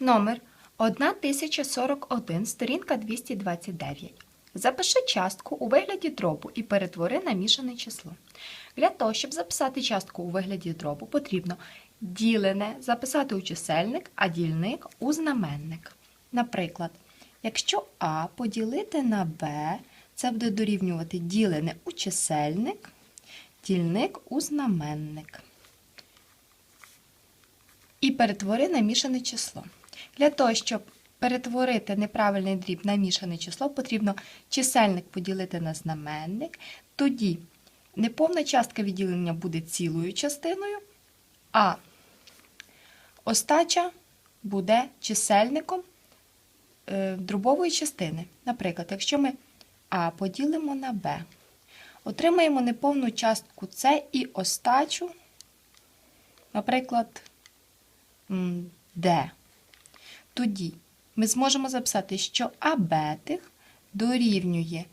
Номер 1041, сторінка 229. Запиши частку у вигляді дробу і перетвори на мішане число. Для того, щоб записати частку у вигляді дробу, потрібно ділене записати у чисельник, а дільник у знаменник. Наприклад, якщо А поділити на Б, це буде дорівнювати ділене у чисельник, дільник у знаменник. І перетвори на мішане число. Для того, щоб перетворити неправильний дріб на мішане число, потрібно чисельник поділити на знаменник. Тоді неповна частка відділення буде цілою частиною, а остача буде чисельником е, дробової частини. Наприклад, якщо ми А поділимо на Б, отримаємо неповну частку С і остачу, наприклад, Д. Тоді ми зможемо записати, що абетих дорівнює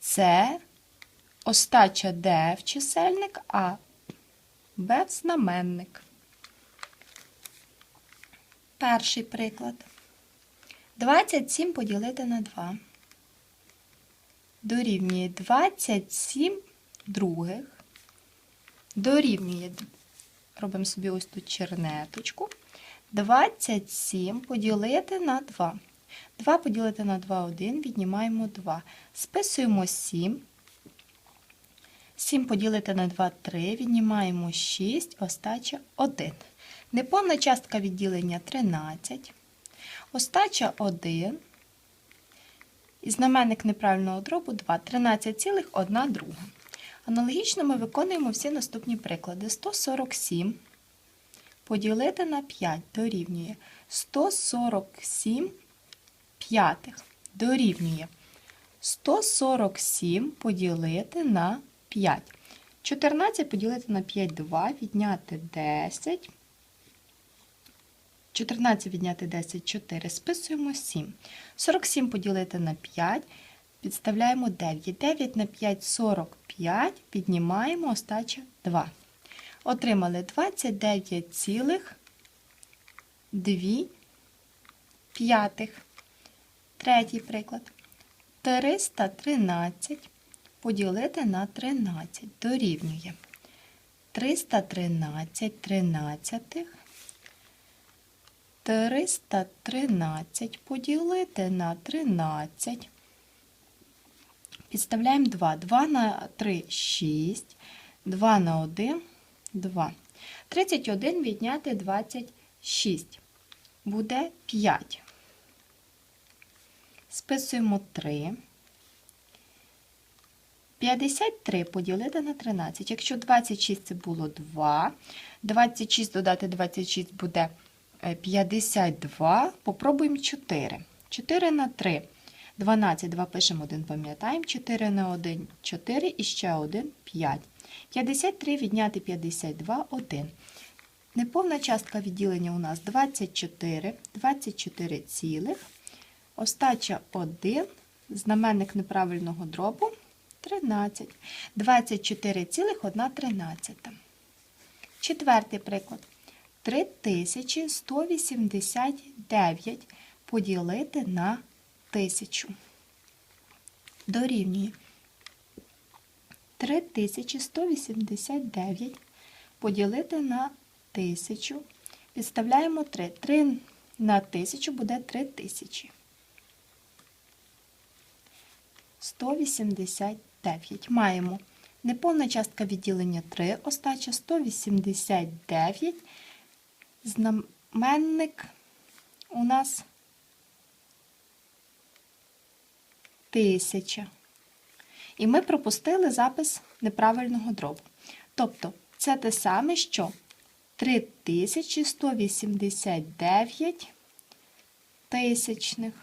С, остача Д в чисельник, а Б в знаменник. Перший приклад. 27 поділити на 2. Дорівнює 27 других. Дорівнює, робимо собі ось тут чернеточку. 27 поділити на 2. 2 поділити на 2 1, віднімаємо 2. Списуємо 7. 7 поділити на 2 3, віднімаємо 6, остача 1. Неповна частка відділення 13. Остача 1. І знаменник неправильного дробу 2. 13,1 друга. Аналогічно ми виконуємо всі наступні приклади. 147 поділити на 5 дорівнює 147 п'ятих дорівнює 147 поділити на 5. 14 поділити на 5 2, відняти 10. 14 відняти 10 4. Списуємо 7. 47 поділити на 5. Підставляємо 9. 9 на 5 45. Піднімаємо остача 2. Отримали 29,2 п'ятих. Третій приклад. 313 поділити на 13 дорівнює 313 тринадцятих. 313 поділити на 13. Підставляємо 2. 2 на 3 6. 2 на 1 2. 31 відняти 26. Буде 5. Списуємо 3. 53 поділити на 13. Якщо 26 це було 2, 26 додати 26 буде е, 52. Попробуємо 4. 4 на 3. 12, 2 пишемо, 1 пам'ятаємо. 4 на 1 4 і ще 1 5. 53 відняти 52 1. Неповна частка відділення у нас 24, 24 цілих. Остача 1, знаменник неправильного дробу 13. 24 цілих 1 тринадцята. Четвертий приклад. 3189 поділити на 1000. Дорівнює 3189 поділити на 1000. Підставляємо 3. 3 на 1000 буде 3000. 189. Маємо неповна частка відділення 3, остача 189. Знаменник у нас 1000. І ми пропустили запис неправильного дробу. Тобто, це те саме, що 3189 тисячних.